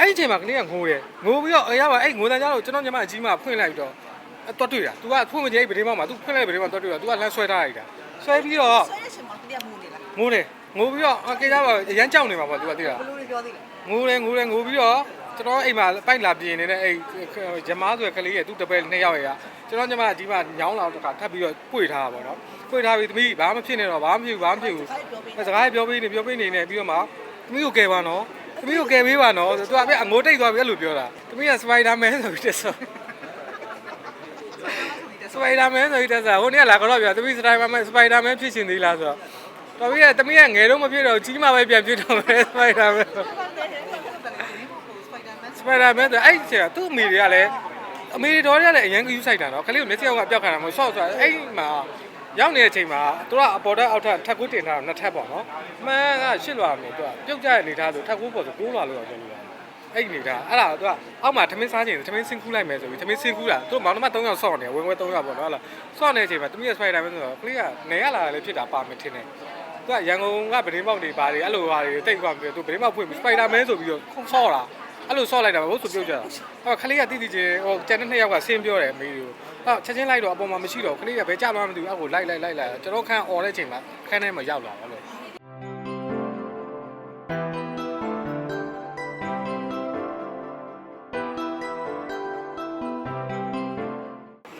အဲ့ဒီအချိန်မှာကလေးကငိုတယ်ငိုပြီးတော့အရာပါအဲ့ငိုတန်းကြတော့ကျွန်တော်ညီမအကြီးမဖွင့်လိုက်ပြီးတော့အဲ့တွတ်တွေ့တာ तू ကဖွင့်မကြိတ်ဗဒေးမောက်မှာ तू ဖွင့်လိုက်ဗဒေးမောက်တွတ်တွေ့တာ तू ကလမ်းဆွဲထားလိုက်တာဆွဲပြီးတော့ ဆွဲရရှင်မှာတရားမူနေလား ငိုတယ်ငိုပြီးတော့အကေကြပါအရန်ကြောက်နေမှာပေါ့ तू ကသိတာ ဘလို့တွေပြောသေးလဲ ငိုတယ်ငိုတယ်ငိုပြီးတော့ကျွန်တော်အိမ်မှာပိုက်လာပြင်နေတဲ့အဲ့ဂျမားဆိုတဲ့ကလေးရဲ့သူ့တပည့်နှစ်ယောက်ရဲ့ကကျွန်တော်ညီမအကြီးမညောင်းလာတော့တခါထပ်ပြီးတော့ပွေထားတာပေါ့နော်ပွေထားပြီးသမီးဘာမှမဖြစ်နေတော့ဘာမှမဖြစ်ဘူးဘာမှမဖြစ်ဘူး ခိုင်းပြောပေး အဲစကားပြောပေးနေပြောပေးနေနေပြီးတော့မှသမီးကိုကယ်ပါနော် သမီးကိုကယ်ပေးပါနော်ဆိုသူကအဲ့အငိုတိတ်သွားပြီအဲ့လိုပြောတာသမီးကစပိုင်ဒါမန်ဆိုပြီးတက်ဆိုစပိုင်ဒါမန်ဆိုပြီးတက်ဆိုဟိုနေ့ကလာကတော့ပြောသမီးစပိုင်ဒါမန်စပိုင်ဒါမန်ဖြစ်ရှင်သေးလားဆိုတော့တော်ပြီကသမီးကငယ်တော့မဖြစ်တော့ကြီးမှပဲပြန်ဖြစ်တော့မယ်စပိုင်ဒါမန်စပိုက်ဒါမန်စပိုင်ဒါမန်ဆိုအဲ့ဒီကသူ့အမေတွေကလည်းအမေတော်တွေကလည်းအရန်ကယူဆိုင်တာနော်ခလေးကိုမျက်စိအောက်ကပျောက်ခါတာမဟုတ်ဆော့ဆိုအဲ့မှာ ရောက်နေတဲ့အချိန်မှာသူကအပေါ်တက်အောက်ထပ်ထပ်ကူးတင်ထားတာနှစ်ထပ်ပေါ့နော်မှန်ကရှစ်လွာမယ်သူကပြုတ်ကြတဲ့အနေထားဆိုထပ်ကူးပေါ်ဆိုကိုးလွာလို့တော့ပြောလို့ရတယ်အဲ့ဒီအနေထားအဲ့ဒါသူကအောက်မှာထမင်းစားခြင်းထမင်းဆင်းကူးလိုက်မယ်ဆိုပြီးထမင်းဆင်းကူးတာသူမောင်နှမ3ယောက်ဆော့နေဝင်ဝဲ3ယောက်ပေါ့နော်ဟုတ်လားဆော့နေတဲ့အချိန်မှာတမီးရဲ့စပိုင်ဒါမန်ဆိုတော့ကလေးကနေရလာတာလည်းဖြစ်တာပါမယ်ထင်တယ်သူကရန်ကုန်ကဗဒင်းပေါက်တွေပါတယ်အဲ့လိုဟာတွေတိတ်သွားပြီးတော့သူဗဒင်းပေါက်ဖွင့်ပြီးစပိုင်ဒါမန်ဆိုပြီးတော့ခုံဆော့တာ အဲ့လိုဆော့လိုက်တာမဟုတ်ဆိုပြုတ်ကြတာဟောခလေးကတိတိကျဟိုကျန်တဲ့နှစ်ယောက်ကဆင်းပြောတယ်အမေကိုဟောချက်ချင်းလိုက်တော့အပေါ်မှာမရှိတော့ခလေးကဘယ်ကြမှမသိဘူးအောက်ကိုလိုက်လိုက်လိုက်လိုက်ကျွန်တော်ခန်းអော်တဲ့အချိန်မှာခန်းထဲမှာရောက်လာတယ်လို့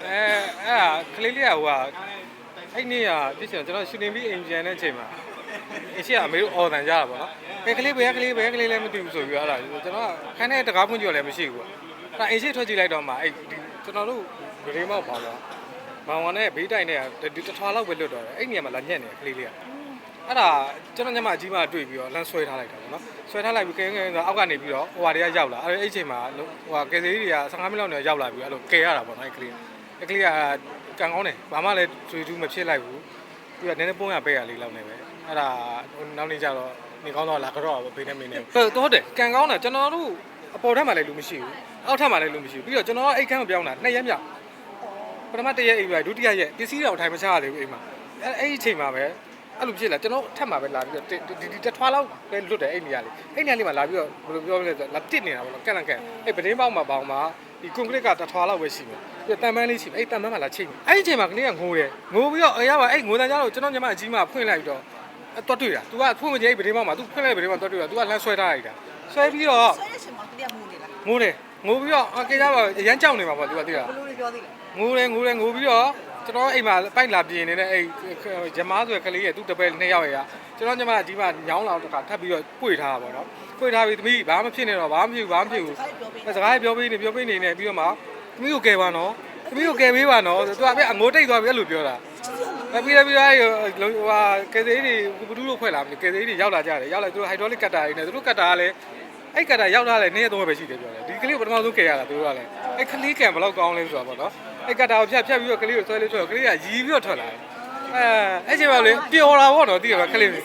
အဲအဲ့ဒါခလေးလေးကဟိုကအဲ့နေ့ကပြည့်စင်ကျွန်တော်ရှင်နေပြီးအိမ်ပြန်တဲ့အချိန်မှာအရှိကအမေတို့အော်တန်ကြတာပေါ့နော် ဘယ်ကလေးဘယ်ကလေးဘယ်ကလေးလည်းမသိဘူးဆိုပြီးတော့အဲ့ဒါကျွန်တော်ကခန်းထဲတကားဖွင့်ကြည့်လည်းမရှိဘူးပေါ့အဲ့ဒါအိမ်ရှိထွက်ကြည့်လိုက်တော့မှအဲ့ဒီကျွန်တော်တို့ဂရေမောက်ပါတော့မောင်ဝါနဲ့ဘေးတိုင်နဲ့ဒီတထွာလောက်ပဲလွတ်တော့တယ်အဲ့နေရာမှာလာညက်နေတယ်ကလေးလေးကအဲ့ဒါကျွန်တော်ညမအကြီးမတွေ့ပြီးတော့လမ်းဆွဲထားလိုက်တာပေါ့နော်ဆွဲထားလိုက်ပြီးကဲကဲဆိုအောက်ကနေပြီးတော့ဟိုဟာတွေကရောက်လာအဲ့ဒီအချိန်မှာဟိုဟာကယ်ဆယ်ကြီးတွေက15မိနစ်လောက်နေရောက်လာပြီးအဲ့လိုကယ်ရတာပေါ့နော်အဲ့ကလေးအဲ့ကလေးကကန်ကောင်းတယ်ဘာမှလည်းထွေထူးမဖြစ်လိုက်ဘူးပြီးတော့နည်းနည်းပုံရပေးရလေးလောက်နေပဲအဲ့ဒါနောက်နေ့ကျတော့ နေကောင်းတော့လာကတော့ဘေးနဲ့မင်းနေဟုတ်တော့တယ်ကန်ကောင်းတာကျွန်တော်တို့အပေါ်ထက်မှလည်းလူမရှိဘူးအောက်ထက်မှလည်းလူမရှိဘူးပြီးတော့ကျွန်တော်အိတ်ခန်းကိုပြောင်းတာနှစ်ရက်မြောက်ပထမတစ်ရက်အိမ်ပဲဒုတိယရက်ပစ္စည်းတော်ထိုင်မချရသေးဘူးအိမ်မှာအဲ့အဲ့ဒီအချိန်မှာပဲအဲ့လိုဖြစ်လာကျွန်တော်ထက်မှာပဲလာပြီးတော့ဒီဒီတထွားလောက်ပဲလွတ်တယ်အဲ့နေရာလေးအဲ့နေရာလေးမှာလာပြီးတော့ဘယ်လိုပြောမလဲဆိုလာတစ်နေတာပေါ့နော်ကန့်လန့်ကန့်အဲ့ပတင်းပေါက်မှာပေါင်မှာဒီကွန်ကရစ်ကတထွားလောက်ပဲရှိမယ်ပြီးတန်ပန်းလေးရှိမယ်အဲ့တန်ပန်းမှာလာချိတ်မယ်အဲ့ဒီအချိန်မှာကလေးကငိုတယ်ငိုပြီးတော့အရာပါအဲ့ငိုတန်းကြတော့ကျွန်တော်ညီမအကြီးမဖွင့်လိုက်ပြီးတော့ အဲ့တွတ်တွေ့တာ तू ကဖွင့်မကြိတ်ဗဒေးမောက်မှာ तू ဖွင့်လိုက်ဗဒေးမောက်တွတ်တွေ့တာ तू ကလမ်းဆွဲထားလိုက်တာဆွဲပြီးတော့ ဆွဲရရှင်မှာတရားမူနေလား ငိုတယ်ငိုပြီးတော့အကေကြပါအရန်ကြောက်နေမှာပေါ့ तू ကသိတာ ဘလို့တွေပြောသေးလဲ ငိုတယ်ငိုတယ်ငိုပြီးတော့ကျွန်တော်အိမ်မှာပိုက်လာပြင်နေတဲ့အဲ့ဂျမားဆိုတဲ့ကလေးရဲ့သူ့တပည့်နှစ်ယောက်ရဲ့ကကျွန်တော်ညီမအကြီးမညောင်းလာတော့တခါထပ်ပြီးတော့ပွေထားတာပေါ့နော်ပွေထားပြီးသမီးဘာမှမဖြစ်နေတော့ဘာမှမဖြစ်ဘူးဘာမှမဖြစ်ဘူး ခိုင်းပြောပေး အဲစကားပြောပေးနေပြောပေးနေနေပြီးတော့မှသမီးကိုကယ်ပါနော်သမီးကိုကယ်ပေးပါနော်ဆိုသူကအဲ့အငိုတိတ်သွားပြီအဲ့လိုပြောတာအဲ ပြီးတော့ပြီးတော့ဟိုဟာကယ်သေးတွေဘဒူးလို့ဖွဲ့လာပြီကယ်သေးတွေရောက်လာကြတယ်ရောက်လာသူတို့ဟိုက်ဒရိုလစ်ကတ်တာတွေနဲ့သူတို့ကတ်တာကလည်းအဲ့ကတ်တာရောက်လာတယ်နေ့ရက်သုံးရက်ပဲရှိတယ်ပြောတယ်ဒီကလေးကိုပထမဆုံးကယ်ရတာသူတို့ကလည်းအဲ့ကလေးကံဘယ်လောက်ကောင်းလဲဆိုတာပေါ့နော်အဲ့ကတ်တာကိုဖြတ်ဖြတ်ပြီးတော့ကလေးကိုဆွဲလေးဆွဲတော့ကလေးကရီးပြီးတော့ထွက်လာတယ်အဲအဲ့ချိန်မှာလေပျော်တာပေါ့နော်သိရပါကလေးမြင်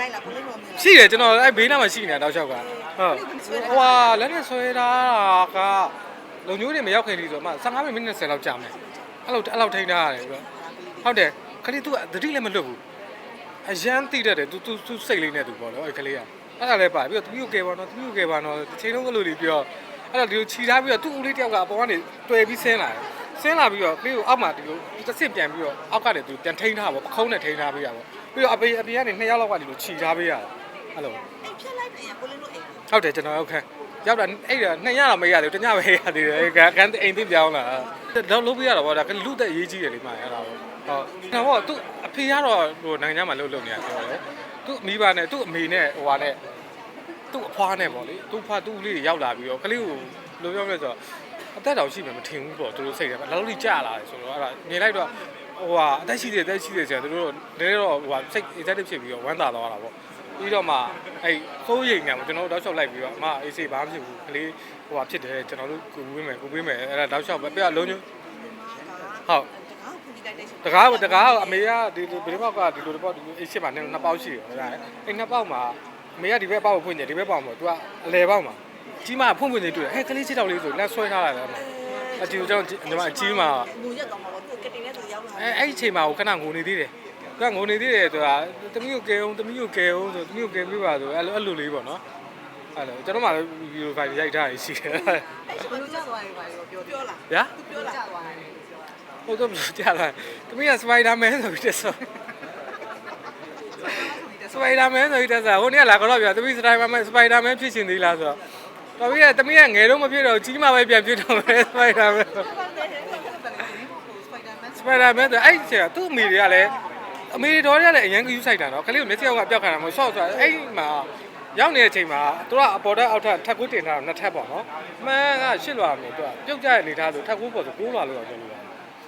လိုက်လားဘလို့တော့မြင်လားရှိတယ်ကျွန်တော်အဲ့ဘေးနားမှာရှိနေတာတောက်လျှောက်ကဟုတ်ဟိုဟာလက်နဲ့ဆွဲတာကလုံညိုးတွေမရောက်ခင်ဒီဆိုမှ15မိနစ်20လောက်ကြာမယ်အဲ့လိုအဲ့လောက်ထိန်းထားရတယ်ပြီးတော့ဟုတ်တယ် ခလေး तू ကသတိလည်းမလွတ်ဘူးအရန်တိတတ်တယ် तू तू तू စိတ်လေးနဲ့ तू ပေါ့နော်အဲ့ကလေးကအဲ့ဒါလည်းပါပြီးတော့သမီးကိုကယ်ပါနော်သမီးကိုကယ်ပါနော်တစ်ချိန်လုံးကလေးလေးပြောအဲ့တော့ဒီလိုခြီထားပြီးတော့သူ့ဦးလေးတယောက်ကအပေါ်ကနေတွေ့ပြီးဆင်းလာတယ်ဆင်းလာပြီးတော့ကလေးကိုအောက်မှာဒီလိုတစ်ဆင့်ပြန်ပြီးတော့အောက်ကနေသူပြန်ထိန်းထားပေါ့ပခုံးနဲ့ထိန်းထားပေးရပေါ့ပြီးတော့အပေအပေကနေနှစ်ယောက်လောက်ကဒီလိုခြီထားပေးရတယ်အဲ့လို အိမ်ဖြတ်လိုက်တယ်ဘလို့လို့အိမ် ဟုတ်တယ်ကျွန်တော်ရောက်ခန်းရောက်တာအဲ့ဒါနှစ်ရတော့မရသေးဘူးတညပဲရသေးတယ်ကကန်းအိမ်သိပြောင်းလာ တော့လုပ်ပြရတော့ဗောဒါကလူသက်ရေးကြီးတယ်လေမအဲ့ဒါဗောဟုတ်တော့ဗောသူအဖေကတော့ဟိုနိုင်ငံခြားမှာလှုပ်လှုပ်နေရပြောတယ်သူမိဘနဲ့သူ့အမေနဲ့ဟိုဟာနဲ့သူ့အဖွားနဲ့ဗောလေသူ့ဖွားသူ့လေးတွေရောက်လာပြီးတော့ကလေးကိုလိုပြောမလဲဆိုတော့အသက်တောင်ရှိမှမထင်ဘူးပေါ့သူတို့စိတ်ထဲမှာလောက်လိကြာလာတယ်ဆိုတော့အဲ့ဒါမြင်လိုက်တော့ဟိုဟာအသက်ရှိတယ်အသက်ရှိတယ်ဆိုတော့သူတို့နည်းနည်းတော့ဟိုဟာစိတ် excited ဖြစ်ပြီးတော့ဝမ်းသာသွားတာဗော ပြီးတော့မှအဲ့သိုးရိမ်နေမှာကျွန်တော်တို့တောက်လျှောက်လိုက်ပြီးတော့အမအေးစေးဘာမှမဖြစ်ဘူးကလေးဟိုဟာဖြစ်တယ်ကျွန်တော်တို့ကိုဝေးမယ်ကိုဝေးမယ်အဲ့ဒါတောက်လျှောက်ပဲပြလုံးညဟုတ်တကားဖူးလိုက်တဲ့ရှင်တကားတကားအမေကဒီလိုဘယ်တော့ကဒီလိုတော့ဒီလိုအေးရှစ်မှာနှစ်ပေါက်ရှိတယ်ဟုတ်လားအဲ့နှစ်ပေါက်မှာအမေကဒီဘက်ပေါက်ကိုဖွင့်တယ်ဒီဘက်ပေါက်မှာ तू ကအလဲပေါက်မှာကြီးမဖွင့်ဖွင့်နေတွေ့တယ်ဟဲ့ကလေးချစ်တောက်လေးဆိုလက်ဆွဲထားလိုက်တယ်အတီကိုကျွန်တော်ညီမအကြီးမှာငူရက်တော့မှာပေါ့သူကတင်နဲ့သူရောက်လာအဲအဲ့ဒီအချိန်မှာကိုခဏငိုနေသေးတယ်သူ ကငိုနေသေးတယ်ဆိုတာတမီးကိုကဲအောင်တမီးကိုကဲအောင်ဆိုတမီးကိုကဲပြပါဆိုအဲ့လိုအဲ့လိုလေးပေါ့နော်အဲ့လိုကျွန်တော်မှလည်းဗီဒီယိုဖိုင်ရိုက်ထားရရှိတယ်အဲ့ဘယ်လိုကြသွားလဲပါပြောပြောလားဗျာပြောလားကြသွားတယ်ဟုတ်တော့ကြာလာတမီးကစပိုင်ဒါမန်ဆိုပြီးတက်ဆောစပိုင်ဒါမန်ဆိုပြီးတက်ဆောဟိုနေ့ကလာကတော့ဗျာတမီးစပိုင်ဒါမန်စပိုင်ဒါမန်ဖြစ်ရှင်သေးလားဆိုတော့တော်ပြီကတမီးကငယ်တော့မဖြစ်တော့ကြီးမှပဲပြန်ဖြစ်တော့မယ်စပိုင်ဒါမန်စပိုက်ဒါမန်စပိုင်ဒါမန်ဆိုအဲ့ဒီကသူ့အမေတွေကလည်း အမေတော်တွေကလည်းအရန်ကယူဆိုင်တာနော်ခလေးကိုမျက်စိအောက်ကပျောက်ခါတာမဟုတ်ဆော့ဆိုအဲ့မှာရောက်နေတဲ့အချိန်မှာသူကအပေါ်တက်အောက်ထပ်ထပ်ကူးတင်ထားတာနှစ်ထပ်ပေါ့နော်မှန်ကရှစ်လွာမယ်သူကပြုတ်ကြတဲ့အနေထားဆိုထပ်ကူးပေါ်ဆိုကိုးလွာလို့တော့ပြောလို့ရတယ်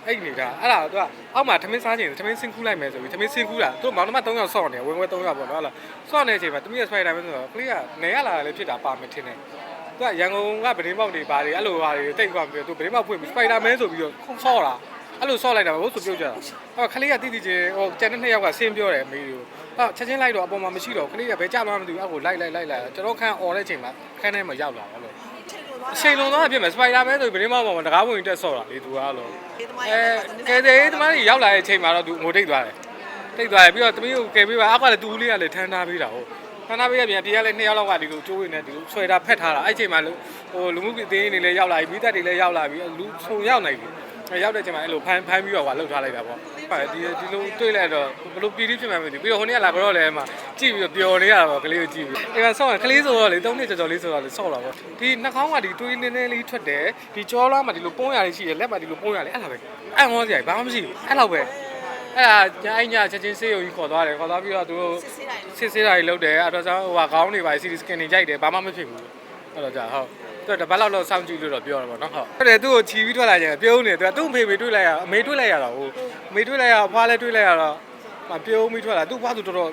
အဲ့ဒီနေတာအဲ့ဒါသူကအောက်မှာထမင်းစားခြင်းထမင်းဆင်းခူးလိုက်မယ်ဆိုပြီးထမင်းဆင်းခူးတာသူမောင်နှမ3ယောက်ဆော့နေဝင်ဝဲ3ယောက်ပေါ့နော်ဟုတ်လားဆော့နေတဲ့အချိန်မှာတမီးရဲ့စပိုင်ဒါမန်ဆိုတော့ခလေးကနေရလာလည်းဖြစ်တာပါမယ်ထင်တယ်သူကရန်ကုန်ကဗဒင်းပေါက်တွေပါတွေအဲ့လိုပါတွေတိတ်သွားပြီးတော့သူဗဒင်းပေါက်ဖွင့်ပြီးစပိုင်ဒါမန်ဆိုပြီးတော့ခုံဆော့တာ အဲ့လိုဆော့လိုက်တာဘို့ဆိုပြုတ်ကြတာအော်ခလေးကတိတိချင်းဟိုကျန်တဲ့နှစ်ယောက်ကဆင်းပြောတယ်အမေတို့အော်ချက်ချင်းလိုက်တော့အပေါ်မှာမရှိတော့ခလေးကဘယ်ကြမှာမသိဘူးအောက်ကိုလိုက်လိုက်လိုက်လိုက်ကျွန်တော်ခန်းអော်တဲ့အချိန်မှာခန်းထဲမှာရောက်လာတယ်လို့ချိန်လို့သွားအချိန်လုံးသွားဖြစ်မယ်စပိုင်ဒါမန်ဆိုဗဒင်းပေါက်ပေါ်မှာတကားဝင်တက်ဆော့တာလေသူကလို့ဒီသမားအဲရဲ့ကဲတဲ့သမားကြီးရောက်လာတဲ့အချိန်မှာတော့သူငိုတိတ်သွားတယ်တိတ်သွားတယ်ပြီးတော့သမီးကိုကယ်ပေးပါအောက်ကလည်းသူ့လေးကလည်းထမ်းထားပေးတာဟုတ်ထမ်းထားပေးရပြန်ပြေးရလဲနှစ်ယောက်လောက်ကဒီလိုကျိုးဝင်နေဒီလိုဆွဲတာဖက်ထားတာအဲ့အချိန်မှာဟိုလူမှုပြည်သေးနေလည်းရောက်လာပြီမိသက်တွေလည်းရောက်လာပြီလူဆုံရောက်နေပြီအဲ ရောက်တဲ့အချိန်မှာအဲ့လိုဖမ်းဖမ်းပြီးတော့ဟိုလှုပ်ထားလိုက်တာပေါ့ဟုတ်ဒီဒီလိုတွေ့လိုက်တော့ဘလို့ပြည်ပြီးဖြစ်မှမသိဘူးပြီးတော့ဟိုနေ့ကလာတော့လည်းမှကြည့်ပြီးတော့ပျော်နေရတာပေါ့ကလေးကိုကြည့်ပြီးအဲကဆော့ကလေးဆိုတော့လေ၃နှစ်ကျော်ကျော်လေးဆိုတော့လေဆော့လာပေါ့ဒီနှာခေါင်းကဒီတွေးနေနေလေးထွက်တယ်ဒီကြောလားမှာဒီလိုပုံးရလေးရှိတယ်လက်မှာဒီလိုပုံးရလေးအဲ့ဒါပဲအံ့ဩစရာဘာမှမရှိဘူးအဲ့လောက်ပဲအဲ့ဒါညအိညချက်ချင်းဆေးရုံကြီးခေါ်သွားတယ်ခေါ်သွားပြီးတော့သူတို့စစ်စစ်တိုင်းလို့စစ်ဆေးတာကြီးလုပ်တယ်အဲ့တော့ကြောင့်ဟိုကခေါင်းတွေပါစီစကန်တွေကြိုက်တယ်ဘာမှမဖြစ်ဘူးအဲ့တော့ကြာဟုတ် သူကတပတ်လောက်တော့စောင့်ကြည့်လို့တော့ပြောတာပေါ့နော်ဟုတ်ဟုတ်တယ်သူ့ကိုခြီးပြီးထွက်လာကြတယ်ပြုံးနေသူကသူ့အဖေမေတွေ့လိုက်ရအမေတွေ့လိုက်ရတာဟိုအမေတွေ့လိုက်ရအဖွားလည်းတွေ့လိုက်ရတော့မပြုံးပြီးထွက်လာသူ့ဘွားသူတော်တော်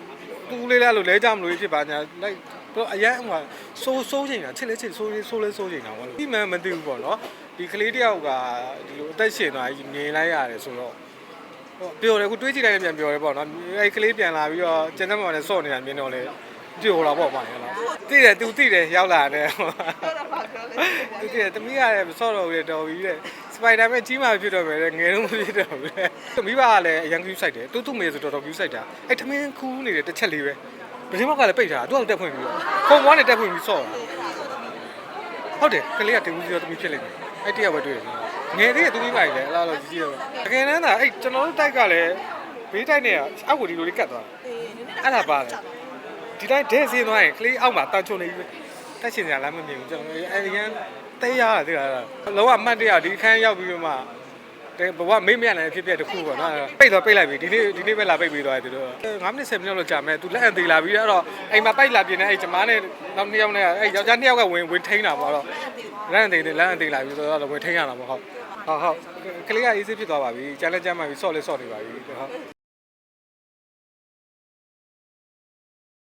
သူ့လေးလားလို့လဲကြမလို့ဖြစ်ပါညာလိုက်တော့အရင်ဟိုဆိုးဆိုးချိန်တာချစ်လဲချစ်ဆိုးလေးဆိုးလဲဆိုးချိန်တာပေါ့ဒီမှန်မသိဘူးပေါ့နော်ဒီကလေးတယောက်ကဒီလိုအသက်ရှင်သွားကြီးမြင်လိုက်ရတယ်ဆိုတော့ဟိုပြောတယ်ခုတွေးကြည့်လိုက်ရင်ပြန်ပြောတယ်ပေါ့နော်အဲ့ကလေးပြန်လာပြီးတော့ကျန်တဲ့မှာလည်းစော့နေတာမြင်တော့လေ ပြောလာပေါ့ပါရလားသိတယ် तू သိတယ်ရောက်လာတယ်ပြောတာပါပြောလေသူသိတယ်တမီးရတယ်မစော့တော့ဘူးလေတော်ပြီတဲ့စပိုင်ဒါမဲ့ကြီးမှဖြစ်တော့မယ်လေငယ်တော့မဖြစ်တော့ဘူးလေမိဘကလည်းအရန်ကူးဆိုင်တယ်သူ့သူ့မေဆိုတော်တော်ကူးဆိုင်တာအဲ့ထမင်းခူးနေတယ်တစ်ချက်လေးပဲဗတိမောက်ကလည်းပိတ်ထားတာသူ့အောင်တက်ဖွင့်ပြီးတော့ပုံပွားနဲ့တက်ဖွင့်ပြီးစော့တာဟုတ်တယ်ကလေးကတူးစီတော့တမီးဖြစ်လိမ့်မယ်အဲ့တရားပဲတွေ့တယ်ငယ်သေးတယ်သူမိဘကြီးလည်းအဲ့လိုကြီးကြီးတော့တကယ်တမ်းသာအဲ့ကျွန်တော်တို့တိုက်ကလည်းဘေးတိုက်နဲ့အောက်ကိုဒီလိုလေးကတ်သွားတာအဲ့ဒါပါတယ် ဒီတိုင်းဒဲဆင်းသွားရင်ကလေးအောက်မှာတန်ချုံနေပြီတက်ရှင်စရာလမ်းမမြင်ဘူးကျွန်တော်အဲ့ဒီရန်တဲရတာသိလားလောကမှတ်တရဒီခန်းရောက်ပြီးတော့မှတဲ့ဘဝမေ့မရနိုင်ဖြစ်ဖြစ်တစ်ခုပေါ့နော်ပိတ်တော့ပိတ်လိုက်ပြီဒီနေ့ဒီနေ့ပဲလာပိတ်ပြီးသွားတယ်သူတို့9မိနစ်10မိနစ်လောက်ကြာမယ်သူလက်အံသေးလာပြီးအဲ့တော့အိမ်မှာပိတ်လာပြင်းနေအဲ့ကျမနဲ့နောက်နှစ်ယောက်နဲ့အဲ့ယောက်ျားနှစ်ယောက်ကဝင်ဝင်ထိန်းတာပေါ့တော့လက်အံသေးလက်အံသေးလာပြီးတော့ဝင်ထိန်းရတာပေါ့ဟုတ်ဟုတ်ဟုတ်ကလေးကအေးဆေးဖြစ်သွားပါပြီကျန်လက်ကျမ်းမှပြီဆော့လဲဆော့နေပါပြီဟုတ်